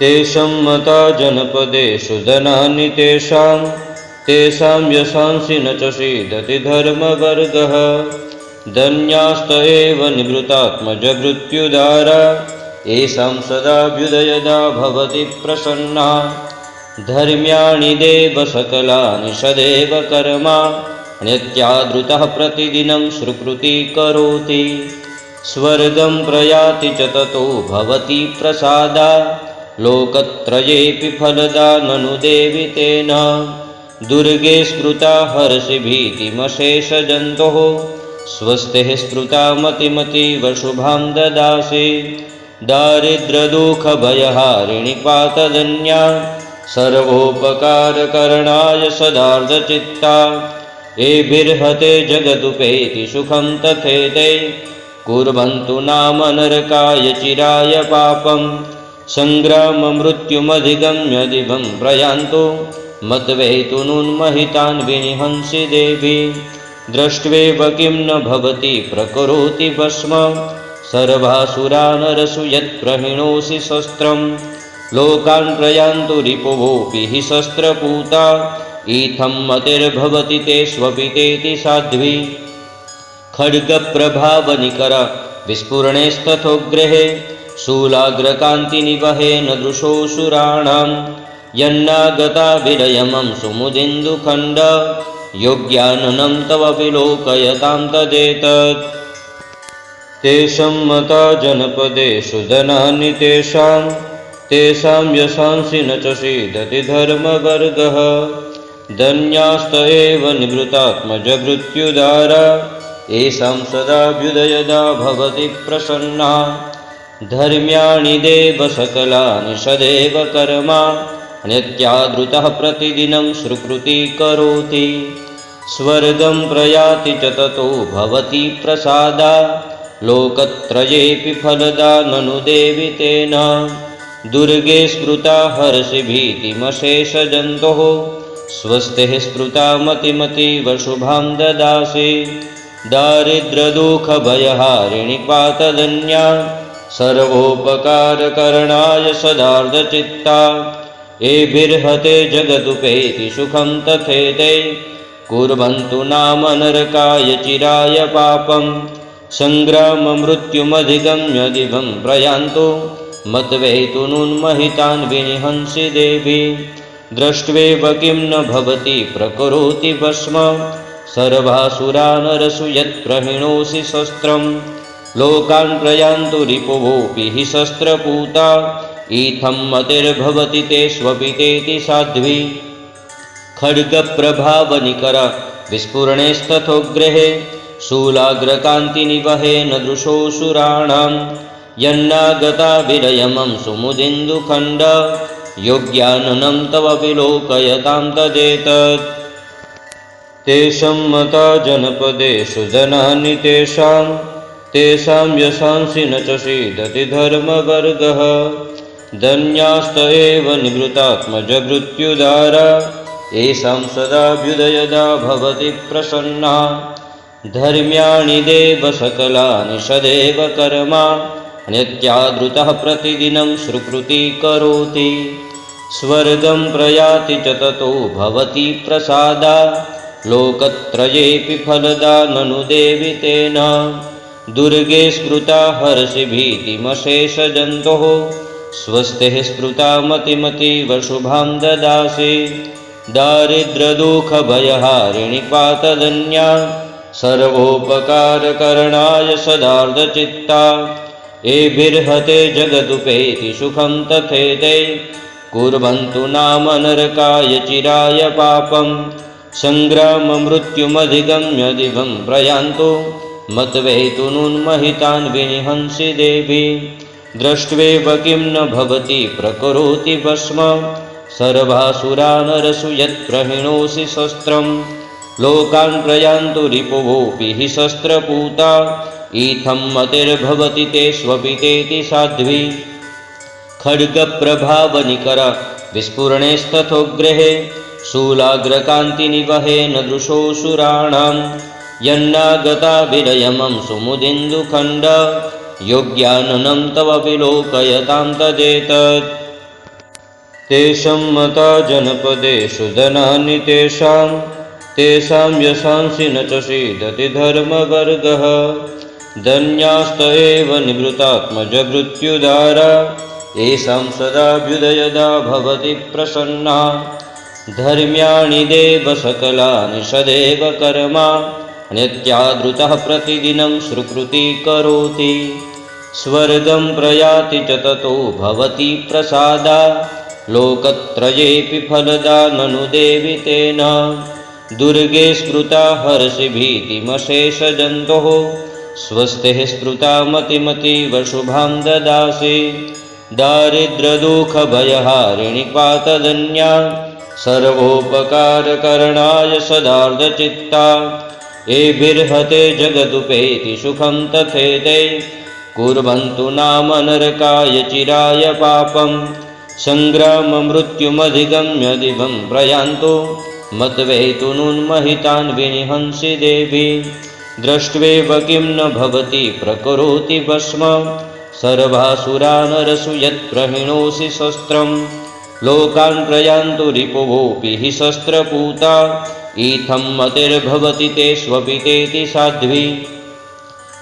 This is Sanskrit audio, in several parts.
तेषां मता जनपदेषु धनानि तेषां तेषां यशांसि न च सीदति धर्मवर्गः। धन्यास्त एव निवृत्तात्मजमृत्युदारा येषां सदाभ्युदयदा भवति प्रसन्ना। धर्म्याणि देव सकलानि सदैव कर्मा नित्यादृतः प्रतिदिनं सुकृती करोति। स्वर्गं प्रयाति च ततो भवति प्रसादा लोकत्रयेऽपि फलदा ननु देवि तेन। दुर्गे स्मृता हर्षि भीतिमशेषजन्तोः। स्वस्तिः स्मृता मतिमतीवशुभां ददासि। दारिद्र्यदुःखभयहारिणि पातदन्या सर्वोपकारकरणाय सदार्धचित्ता। एभिर्हते जगदुपेति सुखं तथेते। कुर्वन्तु नाम नरकाय चिराय पापं सङ्ग्राममृत्युमधिगम्य दिवं प्रयान्तु मद्वैतुनुन्महितान् विनिहंसि देवी। द्रष्ट्वेव किं न भवति प्रकरोति भस्म। सर्वासुरा नरसु यत्प्रहिणोषि शस्त्रं लोकान् प्रयान्तु रिपुवोऽपि हि शस्त्रपूता। इत्थं मतिर्भवति ते स्वपितेति साध्वी। खड्गप्रभावनिकर विस्फुरणेस्तथोग्रहे शूलाग्रकान्तिनिवहेन दृशोऽसुराणां यन्नागता विरयमं सुमुदिन्दुखण्ड योग्याननं तव विलोकयतां तदेतत्। तेषां मता जनपदेषु धनानि तेषां तेषां यशांसि न च सीदति धर्मवर्गः। धन्यास्त एव निवृत्तात्मजमृत्युदारा येषां सदाभ्युदयदा भवति प्रसन्ना धर्म्याणि देव सकलानि सदैव कर्मा नित्यादृतः प्रतिदिनं सुकृती करोति। स्वर्गं प्रयाति च ततो भवति प्रसादा लोकत्रयेऽपि फलदा ननु देवि तेन। दुर्गे स्मृता हर्षि स्वस्तिः स्मृता मतिमतीवशुभां ददासि। दारिद्र्यदुःखभयहारिणि पातदन्या सर्वोपकारकरणाय सदार्धचित्ता। एभिर्हते जगदुपेति सुखं तथेते। कुर्वन्तु नाम नरकाय चिराय पापं। सङ्ग्राममृत्युमधिगम्य दिवं प्रयान्तु मद्वैतुनुन्महितान् विनिहंसि देवी। द्रष्ट्वेव किं न भवति प्रकरोति भस्म। सर्वासुरा नरसु यत्प्रहिणोषि शस्त्रं लोकान् प्रयान्तु रिपुवोऽपि हि शस्त्रपूता। इत्थं मतिर्भवति ते स्वपितेति साध्वी। खड्गप्रभावनिकर विस्फुरणेस्तथोग्रहे शूलाग्रकान्तिनिवहेन दृशोऽसुराणां यन्नागता विरयमं सुमुदिन्दुखण्ड योग्याननं तव विलोकयतां तदेतत्। तेषां मता जनपदेषु धनानि तेषां तेषां यशांसि न च सीदति धर्मवर्गः। धन्यास्त एव निवृत्तात्मजमृत्युदारा येषां सदाभ्युदयदा भवति प्रसन्ना। धर्म्याणि देव सकलानि सदैव कर्मा। नित्यादृतः प्रतिदिनं सुकृती करोति। स्वर्गं प्रयाति च ततो भवति प्रसादा। लोकत्रयेऽपि फलदा ननु देवि तेन दुर्गे स्मृता हर्षि भीतिमशेषजन्तोः स्वस्तिः स्मृता मतिमतीवशुभां ददासि दारिद्र्यदुःखभयहारिणि पातदन्या सर्वोपकारकरणाय सदार्धचित्ता। एभिर्हते जगदुपेति सुखं तथेते। कुर्वन्तु नाम नरकाय चिराय पापं। सङ्ग्राममृत्युमधिगम्य दिवं प्रयान्तु मद्वैतुनुन्महितान् विनिहंसि देवी। द्रष्ट्वेव किं न भवति प्रकरोति भस्म। सर्वासुरा नरसु यत्प्रहिणोषि शस्त्रं। लोकान् प्रयान्तु रिपुवोऽपि हि शस्त्रपूता। इत्थं मतिर्भवति ते स्वपितेति साध्वी। खड्गप्रभावनिकर विस्फुरणेस्तथोग्रहे। शूलाग्रकान्तिनिवहेन दृशोऽसुराणां यन्नागता विरयमं सुमुदिन्दुखण्ड योग्याननं तव विलोकयतां तदेतत्। तेषां मता जनपदेषु धनानि तेषां तेषां यशांसि न च सीदति धर्मवर्गः। धन्यास्त एव निवृत्तात्मजमृत्युदारा येषां सदाभ्युदयदा भवति प्रसन्ना। धर्म्याणि देव सकलानि सदैव कर्मा नित्यादृतः प्रतिदिनं सुकृती करोति। स्वर्गं प्रयाति च ततो भवति प्रसादा। लोकत्रयेऽपि फलदा ननु देवि तेन। दुर्गे स्मृता हर्षि स्मृता मतिमतीव शुभां ददासि। दारिद्र्यदुःखभयहारिणि पातदन्या सर्वोपकारकरणाय सदार्धचित्ता एभिर्हते जगदुपेति सुखं तथेते कुर्वन्तु नाम नरकाय चिराय पापं। सङ्ग्राममृत्युमधिगम्य दिवं प्रयान्तु मत्वेतुनुन्महितान् विनिहंसि देवी। द्रष्ट्वेव किं न भवति प्रकरोति भस्म। सर्वासुरा नरसु यत्प्रहिणोषि शस्त्रं। लोकान् प्रयान्तु रिपुवोऽपि हि शस्त्रपूता इत्थं मतिर्भवति ते स्वपितेति साध्वी।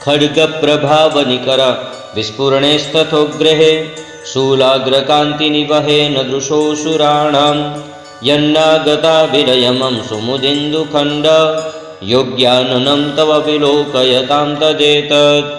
खड्गप्रभावनिकर विस्फुरणेस्तथोग्रहे शूलाग्रकान्तिनिवहे न दृशोऽसुराणां यन्नागता विरयमं सुमुदिन्दुखण्ड योग्याननं तव विलोकयतां तदेतत्